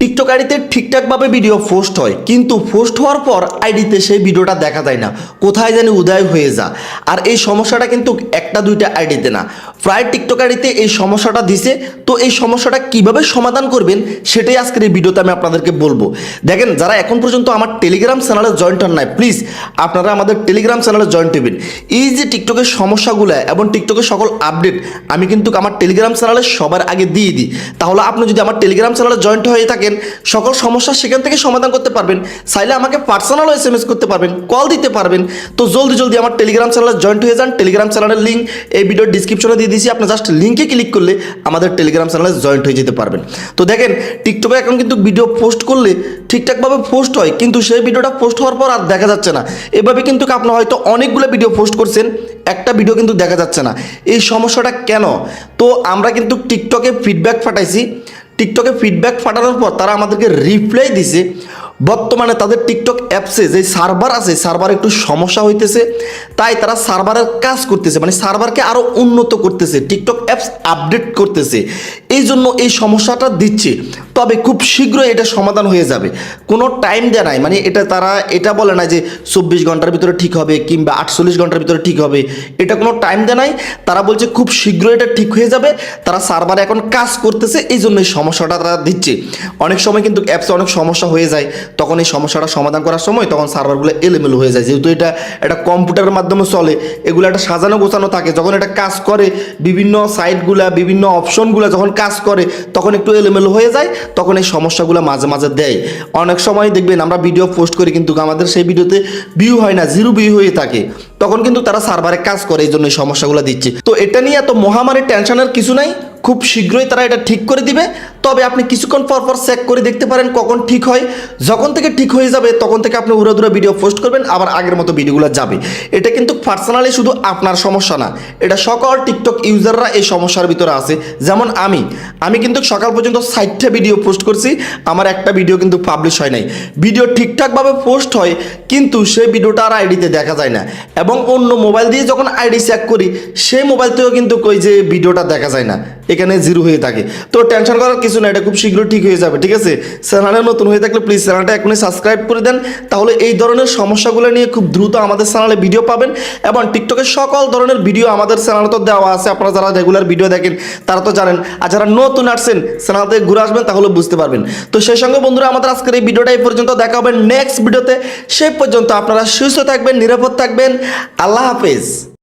TikTok আইডিতে ঠিকঠাকভাবে video post হয়, কিন্তু পোস্ট হওয়ার পর আইডিতে সেই ভিডিওটা দেখা যায় না। কোথায় জানি উদয় হয়ে যা। আর এই সমস্যাটা কিন্তু একটা দুইটা আইডিতে না। প্রায় টিকটক আইডিতে এই সমস্যাটা দিছে, তো এই সমস্যাটা কীভাবে সমাধান করবেন সেটাই আজকের এই ভিডিওতে আমি আপনাদেরকে বলব। দেখেন, যারা এখন পর্যন্ত আমার টেলিগ্রাম চ্যানেলে জয়েন্ট হন নাই প্লিজ আপনারা আমাদের টেলিগ্রাম চ্যানেলে জয়েন্ট হবেন। এই যে টিকটকের সমস্যাগুলো এবং টিকটকের সকল আপডেট আমি কিন্তু আমার টেলিগ্রাম চ্যানেলে সবার আগে দিয়ে দিই। তাহলে আপনি যদি আমার টেলিগ্রাম চ্যানেলে জয়েন্ট হয়ে থাকেন, সকল সমস্যা সেখান থেকে সমাধান করতে পারবেন। চাইলে আমাকে পার্সোনাল এস এম এস করতে পারবেন কল দিতে পারবেন। তো জলদি জলদি আমার টেলিগ্রাম চ্যানেলে জয়েন্ট হয়ে যান। টেলিগ্রাম চ্যানেলের লিঙ্ক এই ভিডিওর ডিসক্রিপশনে দিয়ে দিয়েছি। আপনি জাস্ট লিঙ্কে ক্লিক করলে আমাদের টেলিগ্রাম চ্যানেলে জয়েন্ট হয়ে যেতে পারবেন। তো দেখেন টিকটকে এখন কিন্তু ভিডিও পোস্ট করলে ঠিকঠাকভাবে পোস্ট হয়, কিন্তু সেই ভিডিওটা পোস্ট হওয়ার পর আর দেখা যাচ্ছে না। এভাবে কিন্তু আপনি হয়তো অনেকগুলো ভিডিও পোস্ট করছেন, একটা ভিডিও কিন্তু দেখা যাচ্ছে না। এই সমস্যাটা কেন? তো আমরা কিন্তু টিকটকে ফিডব্যাক পাঠাইছি। টিকটকে ফিডব্যাক পাঠানোর পর তারা আমাদেরকে রিপ্লাই দিছে। বর্তমানে তাদের টিকটক অ্যাপসে যে সার্ভার আছে সার্ভার একটু সমস্যা হইতেছে। তাই তারা সার্ভারের কাজ করতেছে মানে সার্ভারকে আরও উন্নত করতেছে টিকটক অ্যাপস আপডেট করতেছে। এই জন্য এই সমস্যাটা দিচ্ছে। তবে খুব শীঘ্রই এটা সমাধান হয়ে যাবে। কোনো টাইম দেয় নাই মানে এটা তারা, এটা বলে না যে চব্বিশ ঘণ্টার ভিতরে ঠিক হবে কিংবা আটচল্লিশ ঘণ্টার ভিতরে ঠিক হবে। এটা কোনো টাইম দেয় নাই। তারা বলছে খুব শীঘ্রই এটা ঠিক হয়ে যাবে। তারা সার্ভারে এখন কাজ করতেছে, এই জন্য এই সমস্যাটা তারা দিচ্ছে। অনেক সময় কিন্তু অ্যাপসে অনেক সমস্যা হয়ে যায়। তখন এই সমস্যাটা সমাধান করার সময় তখন সার্ভারগুলো এলোমেলো হয়ে যায়। যেহেতু এটা একটা কম্পিউটারের মাধ্যমে চলে, এগুলো একটা সাজানো গোছানো থাকে। যখন এটা কাজ করে, বিভিন্ন সাইটগুলা বিভিন্ন অপশনগুলো যখন কাজ করে, তখন একটু এলোমেলো হয়ে যায়, তখন এই সমস্যাগুলো মাঝে মাঝে দেয়। অনেক সময় দেখবেন আমরা ভিডিও পোস্ট করি কিন্তু আমাদের সেই ভিডিওতে ভিউ হয় না জিরো ভিউ হয়ে থাকে। তখন কিন্তু তারা সার্ভারে কাজ করে, এই জন্য এই সমস্যাগুলো দিচ্ছে। তো এটা নিয়ে এত মহামারী টেনশনের কিছু নাই। খুব শীঘ্রই তারা এটা ঠিক করে দিবে। তবে আপনি কিছুক্ষণ পর পর চেক করে দেখতে পারেন কখন ঠিক হয়। যখন থেকে ঠিক হয়ে যাবে, তখন থেকে আপনি উড়াদুরা ভিডিও পোস্ট করবেন, আবার আগের মতো ভিডিওগুলো যাবে। এটা কিন্তু পার্সোনালি শুধু আপনার সমস্যা না, এটা সকল টিকটক ইউজাররা এই সমস্যার ভিতরে আছে। যেমন আমি আমি কিন্তু সকাল পর্যন্ত ষাটটা ভিডিও পোস্ট করছি, আমার একটা ভিডিও কিন্তু পাবলিশ হয় নাই। ভিডিও ঠিকঠাকভাবে পোস্ট হয়, কিন্তু সেই ভিডিওটা আর আইডিতে দেখা যায় না। এবং অন্য মোবাইল দিয়ে যখন আইডি চেক করি, সেই মোবাইলতেও কিন্তু কই যে ভিডিওটা দেখা যায় না। এখানে জিরো হয়ে থাকে। তো টেনশন করার কিছু না, এটা খুব শীঘ্রই ঠিক হয়ে যাবে, ঠিক আছে? চ্যানেলে নতুন হয়ে থাকলে প্লিজ চ্যানেলটা এখনই সাবস্ক্রাইব করে দেন, তাহলে এই ধরনের সমস্যাগুলো নিয়ে খুব দ্রুত আমাদের চ্যানেলে ভিডিও পাবেন এবং টিকটকের সকল ধরনের ভিডিও আমাদের চ্যানেলে তো দেওয়া আছে, আপনারা যারা রেগুলার ভিডিও দেখেন, তারা তো জানেন, আর যারা নতুন আসছেন চ্যানেলতে ঘুরে আসবেন, তাহলে বুঝতে পারবেন। তো সেই সঙ্গে বন্ধুরা, আমাদের আজকের এই ভিডিওটা এই পর্যন্ত দেখা হবে নেক্সট ভিডিওতে সেই পর্যন্ত আপনারা সুস্থ থাকবেন, নিরাপদ থাকবেন, আল্লাহ হাফেজ।